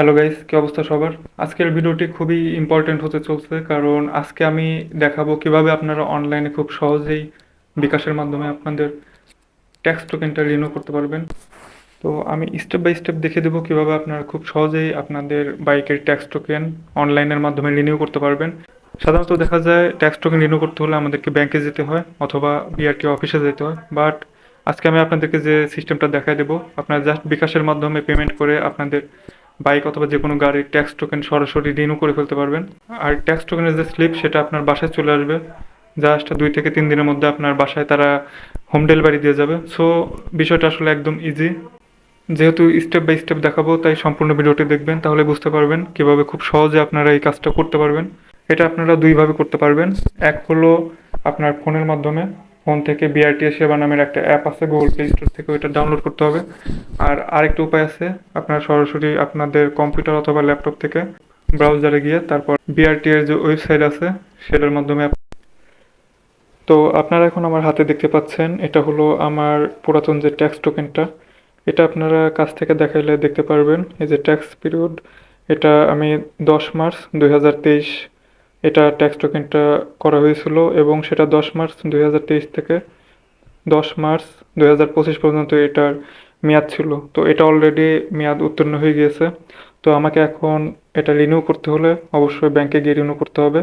Hello guys কি অবস্থা সবার? আজকের ভিডিওটি খুবই ইম্পর্টেন্ট হতে চলছে, কারণ আজকে আমি দেখাবো কীভাবে আপনারা অনলাইনে খুব সহজেই বিকাশের মাধ্যমে আপনাদের ট্যাক্স টোকেনটা রিনিউ করতে পারবেন। তো আমি স্টেপ বাই স্টেপ দেখে দেবো কীভাবে আপনারা খুব সহজেই আপনাদের বাইকের ট্যাক্স টোকেন অনলাইনের মাধ্যমে রিনিউ করতে পারবেন। সাধারণত দেখা যায় ট্যাক্স টোকেন রিনিউ করতে হলে আমাদেরকে ব্যাংকে যেতে হয় অথবা বিআরটি অফিসে যেতে হয়। বাট আজকে আমি আপনাদেরকে যে সিস্টেমটা দেখাই দেবো, আপনারা জাস্ট বিকাশের মাধ্যমে পেমেন্ট করে আপনাদের বাইক অথবা যে কোনো গাড়ির ট্যাক্স টোকেন সরাসরি রিনিউ করে ফেলতে পারবেন। আর ট্যাক্স টোকেনের যে স্লিপ সেটা আপনার বাসায় চলে আসবে। জাস্ট দুই থেকে তিন দিনের মধ্যে আপনার বাসায় তারা হোম ডেলিভারি দিয়ে যাবে। সো বিষয়টা আসলে একদম ইজি যেহেতু স্টেপ বাই স্টেপ দেখাবো, তাই সম্পূর্ণ ভিডিওটি দেখবেন, তাহলে বুঝতে পারবেন কীভাবে খুব সহজে আপনারা এই কাজটা করতে পারবেন। এটা আপনারা দুইভাবে করতে পারবেন। এক হলো আপনার ফোনের মাধ্যমে। ফোন থেকে বিআরটিএস সেবা নামের একটা অ্যাপ আছে গুগল প্লে স্টোর থেকে ওইটা ডাউনলোড করতে হবে। আর আরেকটা উপায় আছে, আপনারা সরাসরি আপনাদের কম্পিউটার অথবা ল্যাপটপ থেকে ব্রাউজারে গিয়ে তারপর বিআরটি এর যে ওয়েবসাইট আছে, সেটার মাধ্যমে তো আপনারা এখন আমার হাতে দেখতে পাচ্ছেন, এটা হলো আমার পুরাতন যে ট্যাক্স টোকেনটা এটা আপনারা কাছ থেকে দেখাইলে দেখতে পারবেন, এই যে ট্যাক্স পিরিয়ড এটা আমি দশ মার্চ দুই হাজার তেইশ এটা ট্যাক্স টোকেনটা করা হয়েছিল এবং সেটা দশ মার্চ দুই হাজার তেইশ থেকে দশ মার্চ দুই হাজার পঁচিশ পর্যন্ত এটার মেয়াদ ছিল। তো এটা অলরেডি মেয়াদ উত্তীর্ণ হয়ে গিয়েছে। তো আমাকে এখন এটা রিনিউ করতে হলে অবশ্যই ব্যাংকে গিয়ে রিনিউ করতে হবে।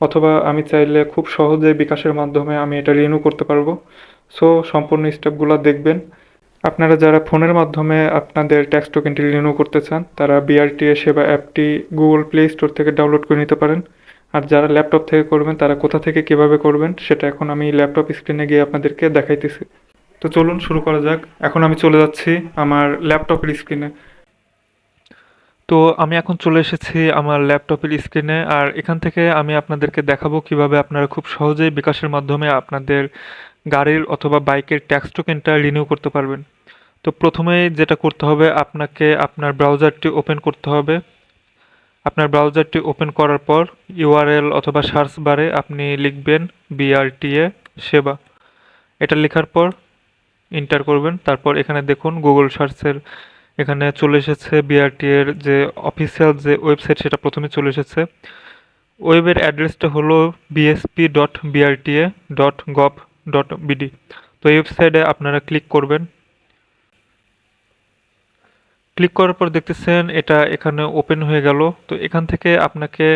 অথবা আমি চাইলে খুব সহজে বিকাশের মাধ্যমে আমি এটা রিনিউ করতে পারব। সো সম্পূর্ণ স্টেপগুলো দেখবেন। আপনারা যারা ফোনের মাধ্যমে আপনাদের ট্যাক্স টোকেনটি রিনিউ করতে চান, তারা বিআরটিএ সেবা অ্যাপটি গুগল প্লে স্টোর থেকে ডাউনলোড করে নিতে পারেন। আর যারা ল্যাপটপ থেকে করবেন, তারা কোথা থেকে কীভাবে করবেন, সেটা এখন আমি ল্যাপটপ স্ক্রিনে গিয়ে আপনাদেরকে দেখাইতেছি। তো চলুন শুরু করা যাক। এখন আমি চলে যাচ্ছি আমার ল্যাপটপের স্ক্রিনে তো আমি এখন চলে এসেছি আমার ল্যাপটপের স্ক্রিনে আর এখান থেকে আমি আপনাদেরকে দেখাবো কীভাবে আপনারা খুব সহজেই বিকাশের মাধ্যমে আপনাদের গাড়ির অথবা বাইকের ট্যাক্স টোকেনটা রিনিউ করতে পারবেন। তো প্রথমেই যেটা করতে হবে, আপনাকে আপনার ব্রাউজারটি ওপেন করতে হবে। আপনার ব্রাউজারটি ওপেন করার পর ইউআরএল অথবা সার্চ বারে আপনি লিখবেন বিআরটিএ সেবা। এটা লেখার পর ইন্টার করবেন। তারপর এখানে দেখুন গুগল সার্চের এখানে চলে এসেছে বিআরটি এর যে অফিসিয়াল যে ওয়েবসাইট, সেটা প্রথমে চলে এসেছে। ওয়েবের অ্যাড্রেসটা হলো BSP dot BRTA dot gov dot BD তো এই ওয়েবসাইটে আপনারা ক্লিক করবেন। ক্লিক করার পর দেখতেছেন এটা এখানে ওপেন হয়ে গেল। তো এখান থেকে আপনাকে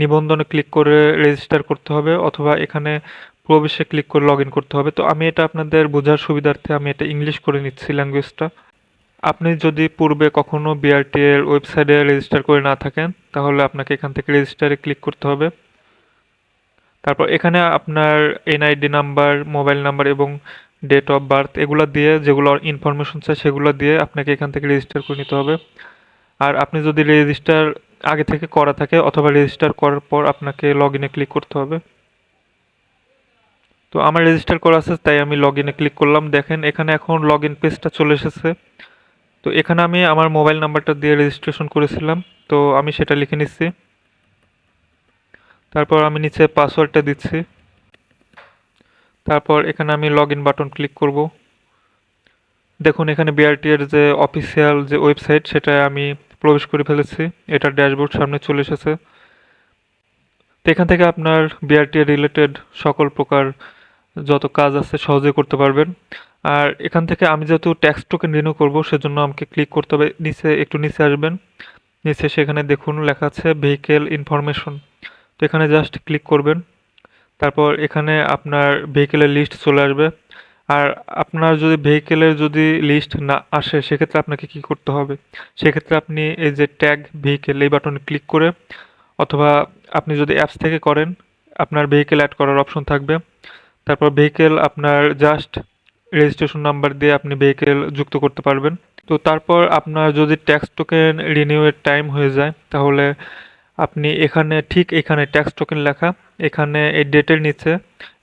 নিবন্ধনে ক্লিক করে রেজিস্টার করতে হবে অথবা এখানে প্রবেশে ক্লিক করে লগ করতে হবে। তো আমি এটা আপনাদের বোঝার সুবিধার্থে আমি এটা ইংলিশ করে নিচ্ছি ল্যাঙ্গুয়েজটা। আপনি যদি পূর্বে কখনও বিআরটি এর ওয়েবসাইটে রেজিস্টার করে না থাকেন, তাহলে আপনাকে এখান থেকে রেজিস্টারে ক্লিক করতে হবে। তারপর এখানে আপনার এনআইডি নাম্বার মোবাইল নাম্বার এবং ডেট অফ বার্থ এগুলো দিয়ে যেগুলো ইনফরমেশন চাই সেগুলো দিয়ে আপনাকে এখান থেকে রেজিস্টার করে নিতে হবে। আর আপনি যদি রেজিস্টার আগে থেকে করা থাকে অথবা রেজিস্টার করার পর আপনাকে লগ ইনে ক্লিক করতে হবে। তো আমার রেজিস্টার করা আছে, তাই আমি লগ ইনে ক্লিক করলাম। দেখেন এখানে এখন লগ ইন পেজটা চলে এসেছে। তো এখানে আমি আমার মোবাইল নাম্বারটা দিয়ে রেজিস্ট্রেশন করেছিলাম। তো আমি সেটা লিখে নিচ্ছি। তারপর আমি নিচে পাসওয়ার্ডটা দিচ্ছি। তারপর এখানে আমি লগ ইন বাটন ক্লিক করব। দেখুন, এখানে বিআরটি এর যে অফিসিয়াল যে ওয়েবসাইট সেটা আমি প্রবেশ করে ফেলেছি। এটার ড্যাশবোর্ড সামনে চলে এসেছে। তো এখান থেকে আপনার বিআরটি রিলেটেড সকল প্রকার যত কাজ আছে, সহজে করতে পারবেন। আর এখান থেকে আমি যেহেতু ট্যাক্স টোকেন রিনিউ করব, সেজন্য আমাকে ক্লিক করতে হবে। নিচে, একটু নিচে আসবেন। নিচে সেখানে দেখুন, লেখা আছে ভেহিকেল ইনফরমেশন তো এখানে জাস্ট ক্লিক করবেন। তারপর এখানে আপনার ভেহিকেলের লিস্ট চলে আসবে। আর আপনার যদি ভেহিকেলের যদি লিস্ট না আসে, সেক্ষেত্রে আপনাকে কি করতে হবে? সেক্ষেত্রে আপনি এই যে ট্যাগ ভেহিকেল এই বাটনে ক্লিক করে, অথবা আপনি যদি অ্যাপস থেকে করেন, আপনার ভেহিকেল অ্যাড করার অপশন থাকবে। তারপর ভেহিকেল আপনার জাস্ট রেজিস্ট্রেশন নাম্বার দিয়ে আপনি ভেহিকেল যুক্ত করতে পারবেন। তো তারপর আপনার যদি ট্যাক্স টোকেন রিনিউয়ের টাইম হয়ে যায়, তাহলে আপনি এখানে ঠিক এখানে ট্যাক্স টোকেন লেখা, এখানে এই ডেটের নিচে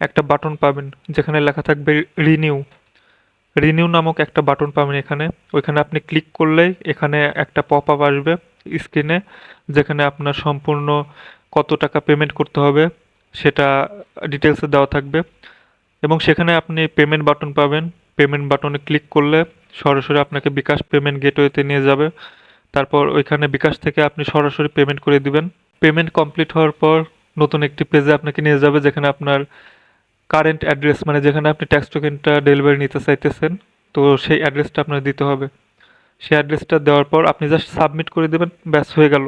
একটা বাটন পাবেন, যেখানে লেখা থাকবে রিনিউ রিনিউ নামক একটা বাটন পাবেন এখানে। ওইখানে আপনি ক্লিক করলেই এখানে একটা পপ আপ আসবে স্ক্রিনে যেখানে আপনার সম্পূর্ণ কত টাকা পেমেন্ট করতে হবে, সেটা ডিটেলসে দেওয়া থাকবে। এবং সেখানে আপনি পেমেন্ট বাটন পাবেন। পেমেন্ট বাটনে ক্লিক করলে সরাসরি আপনাকে বিকাশ পেমেন্ট গেটওয়েতে নিয়ে যাবে। তারপর ওইখানে বিকাশ থেকে আপনি সরাসরি পেমেন্ট করে দিবেন। পেমেন্ট কমপ্লিট হওয়ার পর নতুন একটি পেজে আপনাকে নিয়ে যাবে, যেখানে আপনার কারেন্ট অ্যাড্রেস মানে যেখানে আপনি ট্যাক্স টোকেনটা ডেলিভারি নিতে চাইতেছেন, তো সেই অ্যাড্রেসটা আপনার দিতে হবে। সেই অ্যাড্রেসটা দেওয়ার পর আপনি জাস্ট সাবমিট করে দেবেন, ব্যাস হয়ে গেল।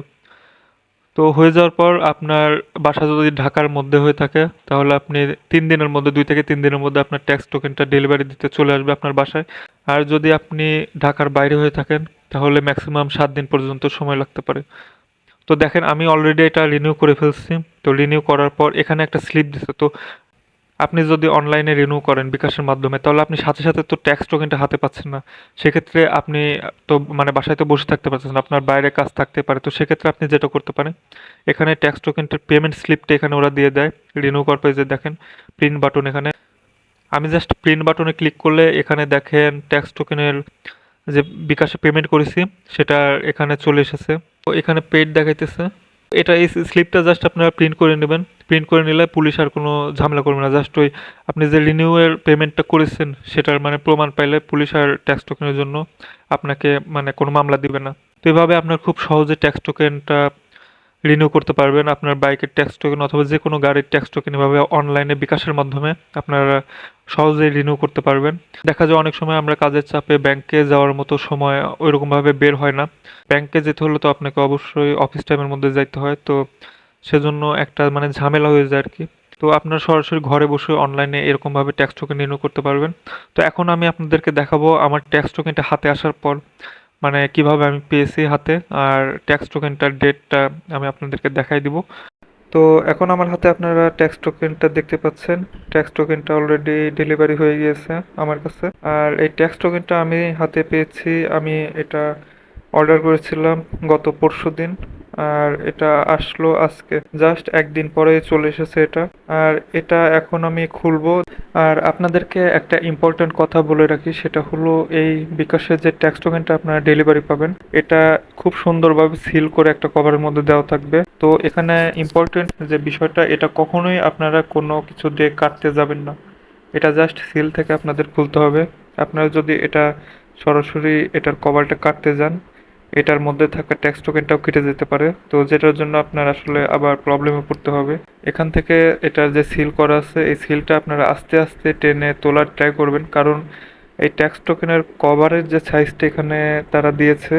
তো হয়ে যাওয়ার পর আপনার বাসা যদি ঢাকার মধ্যে হয়ে থাকে, তাহলে আপনি তিন দিনের মধ্যে, দুই থেকে তিন দিনের মধ্যে আপনার ট্যাক্স টোকেনটা ডেলিভারি দিতে চলে আসবে আপনার বাসায়। আর যদি আপনি ঢাকার বাইরে হয়ে থাকেন, তাহলে ম্যাক্সিমাম সাত দিন পর্যন্ত সময় লাগতে পারে। তো দেখেন, আমি অলরেডি এটা রিনিউ করে ফেলছি। তো রিনিউ করার পর এখানে একটা স্লিপ দিচ্ছে তো আপনি যদি অনলাইনে রিনিউ করেন বিকাশের মাধ্যমে, তাহলে আপনি সাথে সাথে তো ট্যাক্স টোকেনটা হাতে পাচ্ছেন না। সেক্ষেত্রে আপনি তো মানে বাসায় তো বসে থাকতে পারছেন আপনার বাইরে কাজ থাকতে পারে। তো সেক্ষেত্রে আপনি যেটা করতে পারেন, এখানে ট্যাক্স টোকেনটার পেমেন্ট স্লিপটা এখানে ওরা দিয়ে দেয়। রিনিউ করার পরে যে দেখেন প্রিন্ট বাটন এখানে। আমি জাস্ট প্রিন্ট বাটনে ক্লিক করলে এখানে দেখেন ট্যাক্স টোকেনের যে বিকাশে পেমেন্ট করেছি, সেটা এখানে চলে এসেছে। তো এখানে পেড দেখাইতেছে। এটা এই স্লিপটা জাস্ট আপনারা প্রিন্ট করে নেবেন। প্রিন্ট করে নিলে পুলিশ আর কোনো ঝামেলা করবে না। জাস্ট ওই আপনি যে রিনিউয়ের পেমেন্টটা করেছেন, সেটার মানে প্রমাণ পাইলে পুলিশ আর ট্যাক্স টোকেনের জন্য আপনাকে মানে কোনো মামলা দিবে না। তো এভাবে আপনার খুব সহজে ট্যাক্স টোকেনটা রিনিউ করতে পারবেন আপনার বাইকের ট্যাক্স টোকেন অথবা যে কোনো গাড়ির ট্যাক্স টোকেন এভাবে অনলাইনে বিকাশের মাধ্যমে আপনারা সহজেই রিনিউ করতে পারবেন। দেখা যায় অনেক সময় আমরা কাজের চাপে ব্যাংকে যাওয়ার মতো সময় ওইরকমভাবে বের হয় না। ব্যাংকে যেতে হলে তো আপনাকে অবশ্যই অফিস টাইমের মধ্যে যাইতে হয়। তো সেজন্য একটা মানে ঝামেলা হয়ে যায় আর কি তো আপনার সরাসরি ঘরে বসে অনলাইনে এরকমভাবে ট্যাক্স টোকেন রিনিউ করতে পারবেন। তো এখন আমি আপনাদেরকে দেখাবো আমার ট্যাক্স টোকেনটা হাতে আসার পর। মানে কীভাবে আমি পেয়েছি হাতে আর ট্যাক্স টোকেনটার ডেটটা আমি আপনাদেরকে দেখাই দিব। তো এখন আমার হাতে আপনারা ট্যাক্স টোকেনটা দেখতে পাচ্ছেন। ট্যাক্স টোকেনটা অলরেডি ডেলিভারি হয়ে গিয়েছে আমার কাছে। আর এই ট্যাক্স টোকেনটা আমি হাতে পেয়েছি। আমি এটা অর্ডার করেছিলাম গত পরশু দিন আর এটা আসলো আজকে। জাস্ট একদিন পরে চলে এসেছে এটা। আর এটা এখন আমি খুলবো। আর আপনাদেরকে একটা ইম্পর্ট্যান্ট কথা বলে রাখি, সেটা হলো এই বিকাশের যে ট্যাক্স টোকেনটা আপনারা ডেলিভারি পাবেন, এটা খুব সুন্দরভাবে সিল করে একটা কভারের মধ্যে দেওয়া থাকবে। তো এখানে ইম্পর্টেন্ট যে বিষয়টা, এটা কখনোই আপনারা কোনো কিছু দিয়ে কাটতে যাবেন না। এটা জাস্ট সিল থেকে আপনাদের খুলতে হবে। আপনারা যদি এটা সরাসরি এটার কভারটা কাটতে যান এটার মধ্যে থাকা ট্যাক্স টোকেনটাও কেটে যেতে পারে। তো যেটার জন্য আপনার আসলে আবার প্রবলেমে পড়তে হবে। এখান থেকে এটার যে সিল করা আছে, এই সিলটা আপনারা আস্তে আস্তে টেনে তোলার ট্রাই করবেন। কারণ এই ট্যাক্স টোকেনের কভারের যে সাইজটা এখানে তারা দিয়েছে,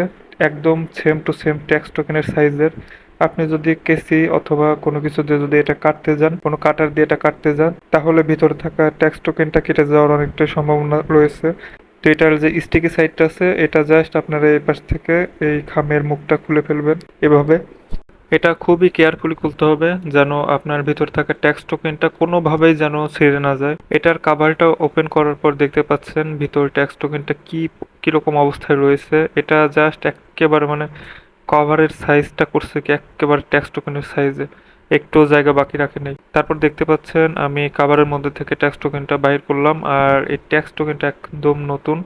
একদম সেম টু সেম ট্যাক্স টোকেনের সাইজের আপনি যদি কেসি অথবা কোনো কিছু দিয়ে যদি এটা কাটতে যান, কোনো কাটার দিয়ে এটা কাটতে যান, তাহলে ভিতরে থাকা ট্যাক্স টোকেনটা কেটে যাওয়ার অনেকটা সম্ভাবনা রয়েছে। তো এটার যে স্টিকি সাইডটা আছে, এটা জাস্ট আপনারা এই পাশ থেকে এই খামের মুখটা খুলে ফেলবেন এভাবে। এটা খুবই কেয়ারফুলি খুলতে হবে যেন আপনার ভিতর থাকা ট্যাক্স টোকেনটা কোনোভাবেই যেন ছেড়ে না যায়। এটার কাভারটা ওপেন করার পর দেখতে পাচ্ছেন ভিতর ট্যাক্স টোকেনটা কি, কীরকম অবস্থায় রয়েছে। এটা জাস্ট একেবারে মানে কভারের সাইজটা করছে কি, একেবারে ট্যাক্স টোকেনের সাইজে একটু জায়গা বাকি রাখে নাই। তারপর দেখতে পাচ্ছেন, আমি কাভারের মধ্যে থেকে ট্যাক্স টোকেনটা বাইর করলাম, আর এই ট্যাক্স টোকেনটা একদম নতুন।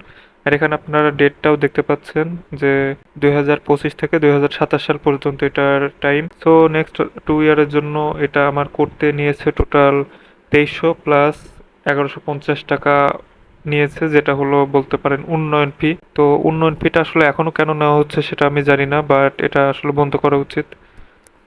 আর এখানে আপনারা ডেটটাও দেখতে পাচ্ছেন যে দুই হাজার পঁচিশ থেকে দুই হাজার সাতাশ সাল পর্যন্ত এটার টাইম সো নেক্সট টু ইয়ারের জন্য এটা আমার করতে নিয়েছে টোটাল তেইশশো প্লাস এগারোশো টাকা নিয়েছে, যেটা হলো বলতে পারেন উন্নয়ন ফি তো উন্নয়ন ফিটা আসলে এখনও কেন নেওয়া হচ্ছে সেটা আমি জানি না বাট এটা আসলে বন্ধ করা উচিত।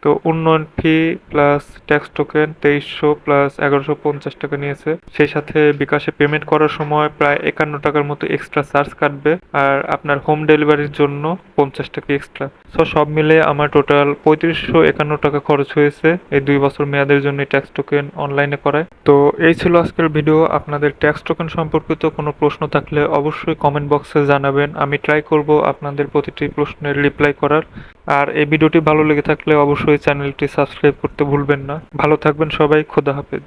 তো উন্নয়ন ফি প্লাস ট্যাক্স টোকেন তেইশশো প্লাস এগারোশো পঞ্চাশ টাকা নিয়েছে। সেই সাথে বিকাশে পেমেন্ট করার সময় প্রায় একান্ন টাকার মতো এক্সট্রা চার্জ কাটবে আর আপনার হোম ডেলিভারির জন্য পঞ্চাশ টাকা এক্সট্রা সো সব মিলে আমার টোটাল পঁয়ত্রিশশো একান্ন টাকা খরচ হয়েছে এই দুই বছর মেয়াদের জন্য ট্যাক্স টোকেন অনলাইনে করায়। তো এই ছিল আজকের ভিডিও আপনাদের ট্যাক্স টোকেন সম্পর্কিত কোনো প্রশ্ন থাকলে অবশ্যই কমেন্ট বক্সে জানাবেন। আমি ট্রাই করব আপনাদের প্রতিটি প্রশ্নের রিপ্লাই করার। আর এই ভিডিওটি ভালো লেগে থাকলে অবশ্যই চ্যানেলটি সাবস্ক্রাইব করতে ভুলবেন না। ভালো থাকবেন সবাই, খোদা হাফেজ।